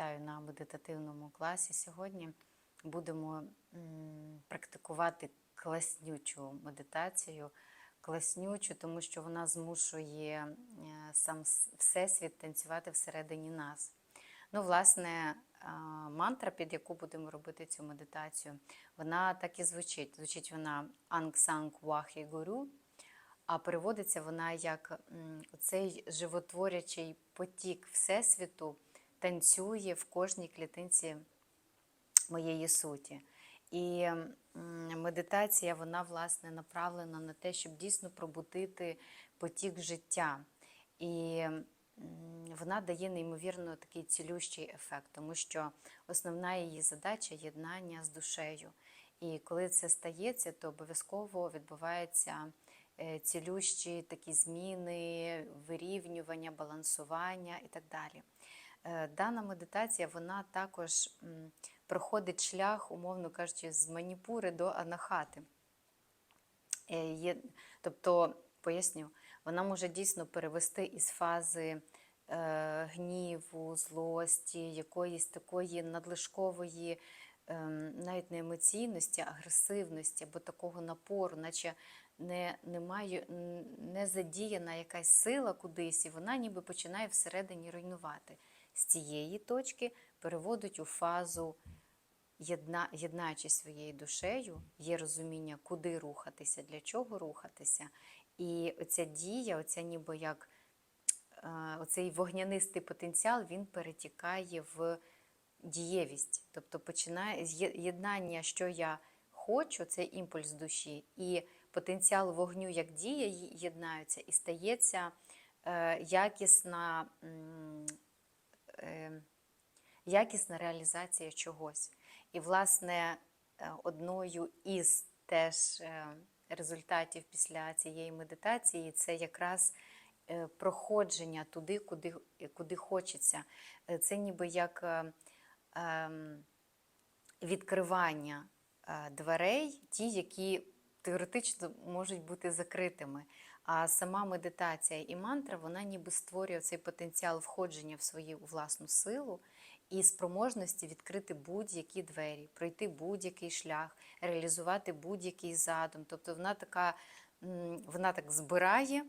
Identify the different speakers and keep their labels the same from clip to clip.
Speaker 1: Вітаю на медитативному класі. Сьогодні будемо практикувати класнючу медитацію. Класнючу, тому що вона змушує е, сам Всесвіт танцювати всередині нас. Ну, власне, мантра, під яку будемо робити цю медитацію, вона так і звучить. Звучить вона Анг Санг Вахі Гуру, а переводиться вона як цей животворячий потік Всесвіту танцює в кожній клітинці моєї суті. І медитація, вона власне направлена на те, щоб дійсно пробудити потік життя. І вона дає неймовірно такий цілющий ефект, тому що основна її задача єднання з душею. І коли це стається, то обов'язково відбуваються е, цілющі такі зміни, вирівнювання, балансування і так далі. Е, Дана медитація вона також проходить шлях, умовно кажучи, з маніпури до анахати. Е, тобто, поясню, вона може дійсно перевести із фази е, гніву, злості, якоїсь такої надлишкової, ем, навіть не емоційності, агресивності або такого напору, наче не, немає, не задіяна якась сила кудись, і вона ніби починає всередині руйнувати. З цієї точки переводить у фазу єдна, єднаючись своєю душею, є розуміння, куди рухатися, для чого рухатися. І оця дія, оця ніби як е, оцей вогнянистий потенціал, він перетікає в дієвість. Тобто починає єднання, що я хочу, це імпульс душі, і потенціал вогню як дія єднаються, і стається е, якісна. М, е, якісна реалізація чогось. І, власне, е, одною із теж е, результатів після цієї медитації це якраз е, проходження туди, куди, куди хочеться. Це ніби як ем, відкривання дверей, ті, які теоретично можуть бути закритими. А сама медитація і мантра, вона ніби створює цей потенціал входження в свою власну силу і спроможності відкрити будь-які двері, пройти будь-який шлях, реалізувати будь-який задум. Тобто вона така, вона так збирає,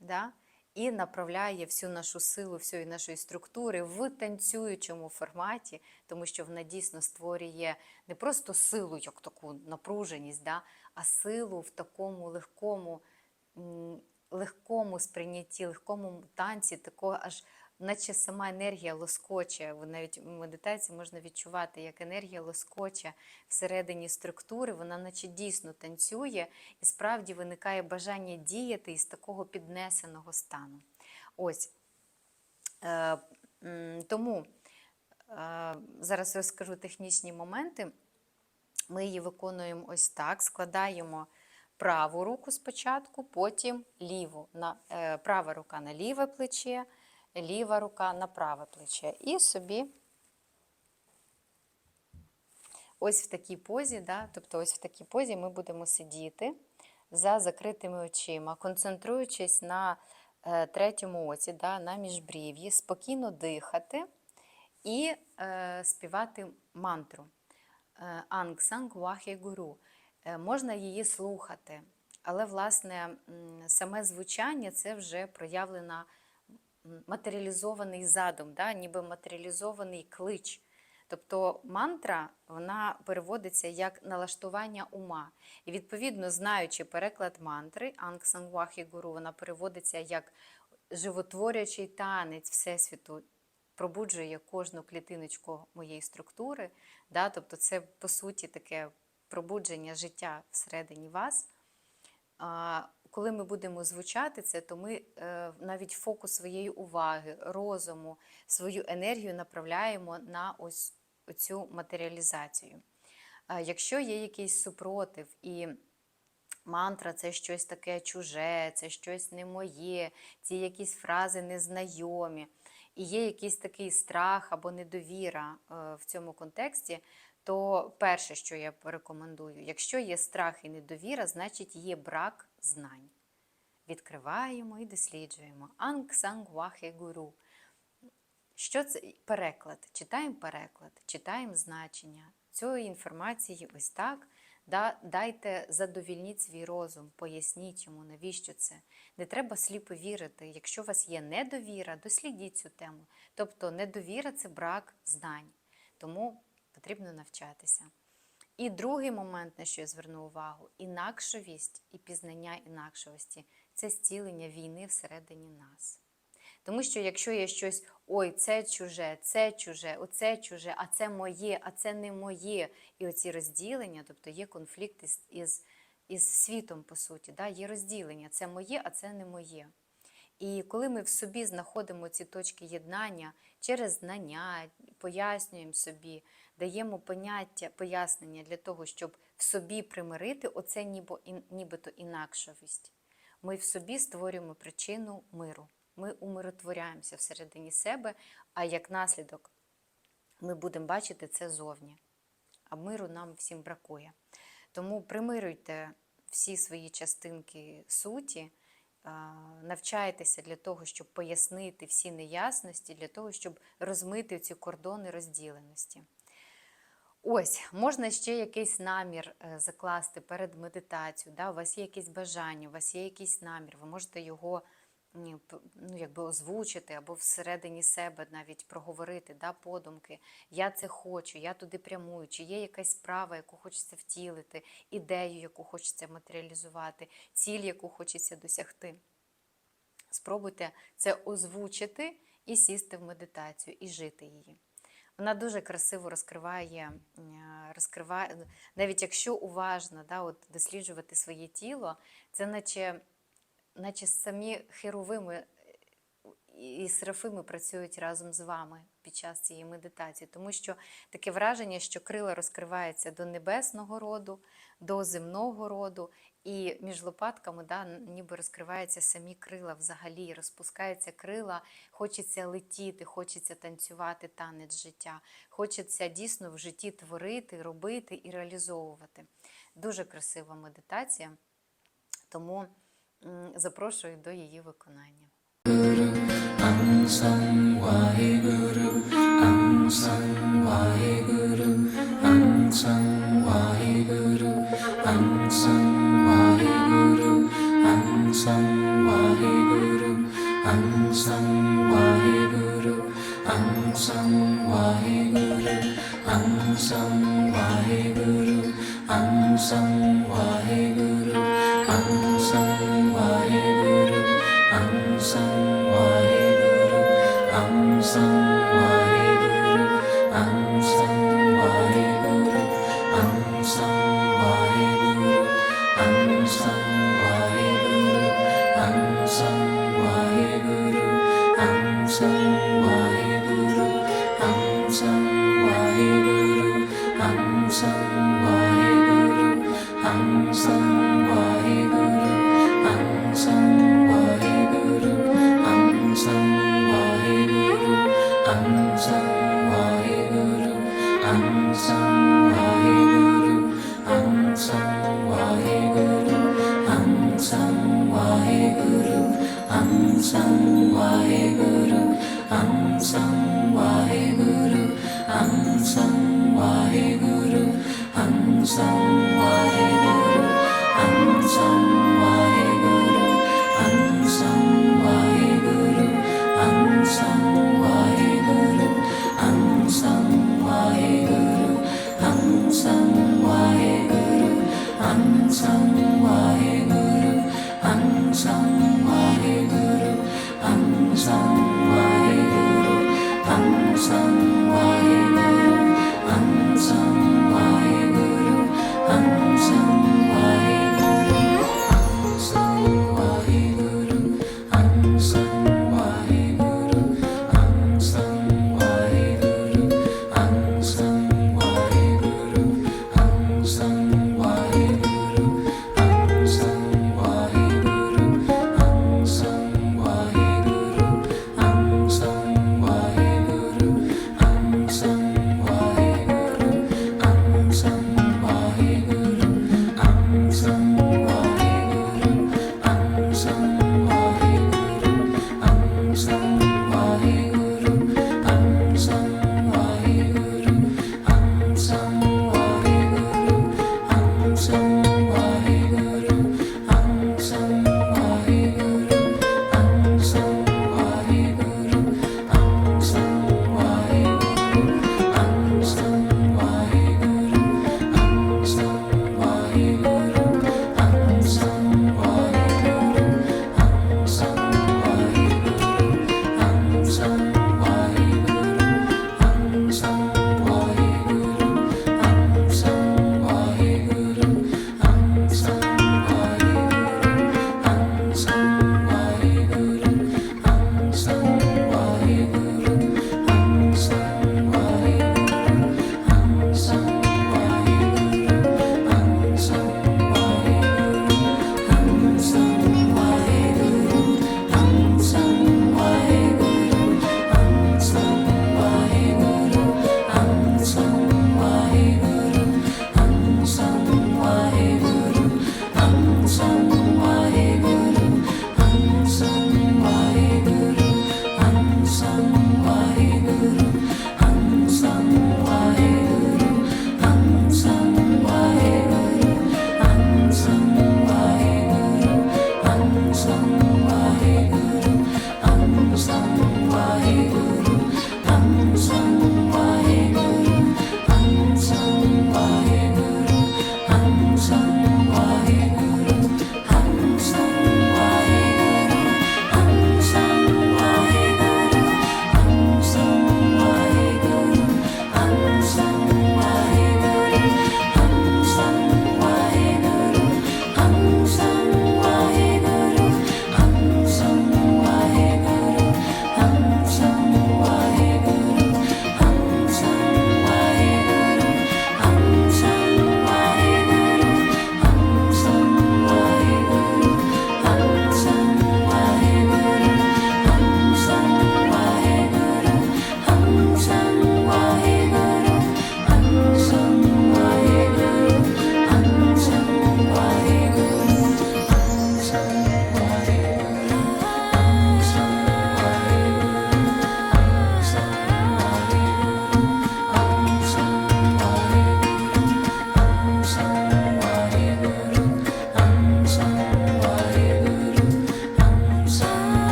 Speaker 1: да? і направляє всю нашу силу, всієї нашої структури в танцюючому форматі, тому що вона дійсно створює не просто силу, як таку напруженість, да? а силу в такому легкому, легкому сприйнятті, легкому танці, такого аж. Наче сама енергія лоскоче, навіть в медитації можна відчувати, як енергія лоскоче всередині структури, вона наче дійсно танцює, і справді виникає бажання діяти із такого піднесеного стану. Ось. Е, тому е, зараз розкажу технічні моменти. Ми її виконуємо ось так: складаємо праву руку спочатку, потім ліву. На, е, права рука на ліве плече, ліва рука на праве плече. І собі ось в такій позі, да, тобто ось в такій позі ми будемо сидіти за закритими очима, концентруючись на е, третьому оці, да, на міжбрів'ї, спокійно дихати і е, співати мантру. Е, Е, Можна її слухати, але, власне, саме звучання це вже проявлена матеріалізований задум, да? ніби матеріалізований клич. Тобто мантра вона переводиться як налаштування ума. І відповідно, знаючи переклад мантри, Анг Сангвахі Гуру, вона переводиться як животворячий танець Всесвіту, пробуджує кожну клітиночку моєї структури. Да? Тобто, це по суті таке пробудження життя всередині вас. Коли ми будемо звучати це, то ми е, навіть фокус своєї уваги, розуму, свою енергію направляємо на ось цю матеріалізацію. Якщо є якийсь супротив і мантра це щось таке чуже, це щось не моє, ці якісь фрази незнайомі, і є якийсь такий страх або недовіра е, в цьому контексті, то перше, що я порекомендую, якщо є страх і недовіра, значить є брак знань. Відкриваємо і досліджуємо. Анг Санг Вахе Гуру. Що це переклад? Читаємо переклад, читаємо значення цієї інформації ось так. Дайте, задовільніть свій розум, поясніть йому, навіщо це. Не треба сліпо вірити. Якщо у вас є недовіра, дослідіть цю тему. Тобто недовіра це брак знань. Тому потрібно навчатися. І другий момент, на що я зверну увагу: інакшовість і пізнання інакшовості це зцілення війни всередині нас. Тому що якщо є щось, ой, це чуже, це чуже, оце чуже, а це моє, а це не моє, і оці розділення, тобто є конфлікт із, із, із світом, по суті, да? є розділення, це моє, а це не моє. І коли ми в собі знаходимо ці точки єднання через знання, пояснюємо собі, даємо поняття, пояснення для того, щоб в собі примирити оце ніби, нібито інакшовість, ми в собі створюємо причину миру. Ми умиротворяємося всередині себе, а як наслідок ми будемо бачити це зовні. А миру нам всім бракує. Тому примируйте всі свої частинки суті навчайтеся для того, щоб пояснити всі неясності, для того, щоб розмити ці кордони розділеності. Ось, можна ще якийсь намір е, закласти перед медитацією. Да? У вас є якесь бажання, у вас є якийсь намір, ви можете його ну, якби озвучити або всередині себе навіть проговорити да, подумки. Я це хочу, я туди прямую, чи є якась справа, яку хочеться втілити, ідею, яку хочеться матеріалізувати, ціль, яку хочеться досягти. Спробуйте це озвучити і сісти в медитацію, і жити її. Вона дуже красиво розкриває, розкриває навіть якщо уважно да, от досліджувати своє тіло, це наче наче самі херовими і серафими працюють разом з вами під час цієї медитації, тому що таке враження, що крила розкриваються до небесного роду, до земного роду, і між лопатками да, ніби розкриваються самі крила взагалі, розпускаються крила, хочеться летіти, хочеться танцювати танець життя, хочеться дійсно в житті творити, робити і реалізовувати. Дуже красива медитація. Тому запрошую до її виконання.
Speaker 2: Sang vai guru, Ang Sang vai guru, anh sang vai guru, anh sang vai guru, anh sang vai guru, anh sang vai guru, anh sang vai guru, anh sang vai guru, anh sang vai Waheguru.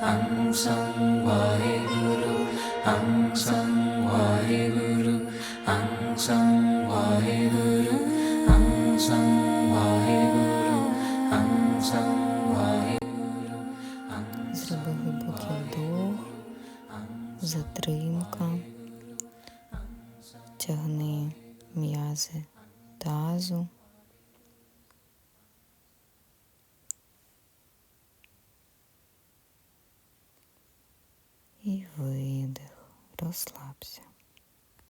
Speaker 2: 항상 와해구루 항상 와해구루 항상 와해구루 항상 와해구루 항상 와해구루 Зроби глибокий вдох, затримка, тягни м'язи тазу.
Speaker 1: І видих. Розслабся.